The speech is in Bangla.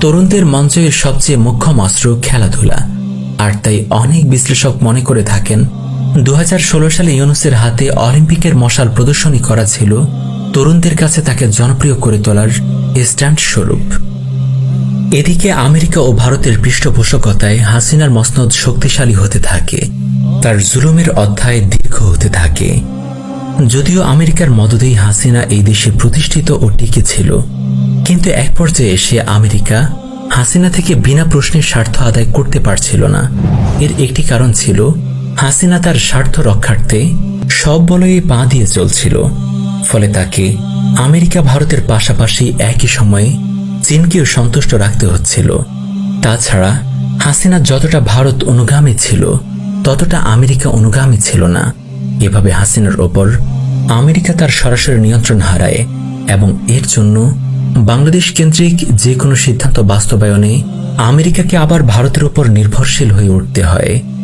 তরুণদের মঞ্চের সবচেয়ে মুখ্য অস্ত্র খেলাধুলা। আর তাই অনেক বিশ্লেষক মনে করে থাকেন দু হাজার ষোলো সালে ইউনুসের হাতে অলিম্পিকের মশাল প্রদর্শনী করা ছিল, তরুণদের কাছে তাকে জনপ্রিয় করে তোলার স্ট্যান্ড স্বরূপ। এদিকে আমেরিকা ও ভারতের পৃষ্ঠপোষকতায় হাসিনার মসনদ শক্তিশালী হতে থাকে, তার জুলুমের অধ্যায় দীর্ঘ হতে থাকে। যদিও আমেরিকার মদদেই হাসিনা এই দেশে প্রতিষ্ঠিত ও টিকে ছিল কিন্তু এক পর্যায়ে এসে আমেরিকা হাসিনা থেকে বিনা প্রশ্নের স্বার্থ আদায় করতে পারছিল না। এর একটি কারণ ছিল, হাসিনা তার স্বার্থ রক্ষার্থে সব বলয়ে পা দিয়ে চলছিল। ফলে তাকে আমেরিকা ভারতের পাশাপাশি একই সময়ে চীনকেও সন্তুষ্ট রাখতে হচ্ছিল। তাছাড়া হাসিনা যতটা ভারত অনুগামী ছিল, ততটা আমেরিকা অনুগামী ছিল না। এভাবে হাসিনার ওপর আমেরিকা তার সরাসরি নিয়ন্ত্রণ হারায় এবং এর জন্য বাংলাদেশ কেন্দ্রিক যে কোনো সিদ্ধান্ত বাস্তবায়নে আমেরিকাকে আবার ভারতের উপর নির্ভরশীল হয়ে উঠতে হয়।